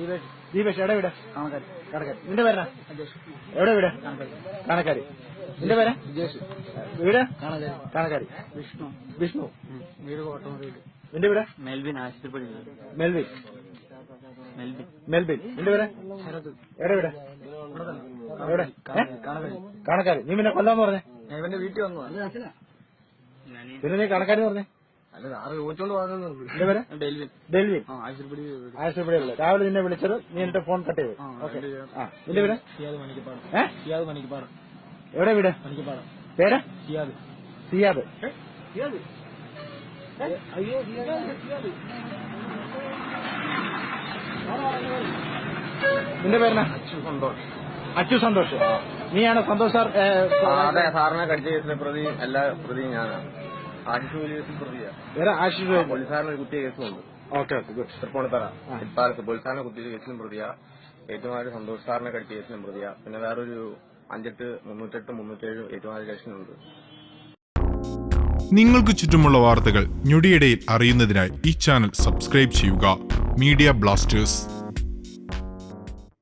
ദീപേഷ്. എവിടെ വീട്? കണക്കാരി നിന്റെ പേരാ എവിടെ വീട്? കണക്കാരി നിന്റെ പേര്? വീട്? കണക്കാരി വിഷ്ണു. വിഷ്ണു. വീട് കോട്ടമുറിയിൽ നിന്റെ വീട്? മെൽവിൻ ആശുപത്രി. മെൽവിൻ മെൽബിൻ. മെൽബിൻ. നിന്റെ പേര്? എവിടെ വീട്? എവിടെ? കണക്കാരി നീ പിന്നെ കൊല്ലാന്ന് പറഞ്ഞേ? ഇവന്റെ വീട്ടിൽ വന്നു പിന്നെ നീ കണക്കാരി പറഞ്ഞേ? അല്ല സാറ് ചോദിച്ചോണ്ട് പറഞ്ഞത് നിന്റെ പേര്? ഡെൽവിൻ. ഡെൽവിൻ. ആ ആശുപത്രി ആശുപത്രിയിലുള്ള രാവിലെ നിന്നെ വിളിച്ചത് നീ എന്റെ ഫോൺ കട്ട് ചെയ്തു. നിന്റെ വീട് സിയാദ് മണിക്കപ്പാടം എവിടെ വീട്? മണിക്കപ്പാടം പേര്? സിയാദ്. സിയാദ്. സിയാദ്. അയ്യോ സിയാദ് നിന്റെ പേരെന്നാ? സന്തോഷ്. അച്ചു സന്തോഷ്. നീയാണ് സന്തോഷ് സാർ സാറിനെ കടിച്ച കേസിലെ പ്രതി എല്ലാ പ്രതിയും ഞാനാണ്. ആശിഷ് കുത്തിയ ഓക്കെ ഓക്കെ ഗുഡ്. തൃപ്പൂണിത്തറ. ഇപ്പാലത്ത് പോലീസുകാരനെ കുത്തിയ കേസിലും പ്രതിയാ. ഏറ്റുമാര് സന്തോഷ് സാറിനെ കടിച്ച കേസിലും പ്രതിയാ. പിന്നെ വേറൊരു അഞ്ചെട്ട് മുന്നൂറ്റെട്ട് മുന്നൂറ്റേഴ് ഏറ്റുമാര് കേസിലുണ്ട്. നിങ്ങൾക്ക് ചുറ്റുമുള്ള വാർത്തകൾ ഞൊടിയിടയിൽ അറിയുന്നതിനായി ഈ ചാനൽ സബ്സ്ക്രൈബ് ചെയ്യുക. Media Blasters.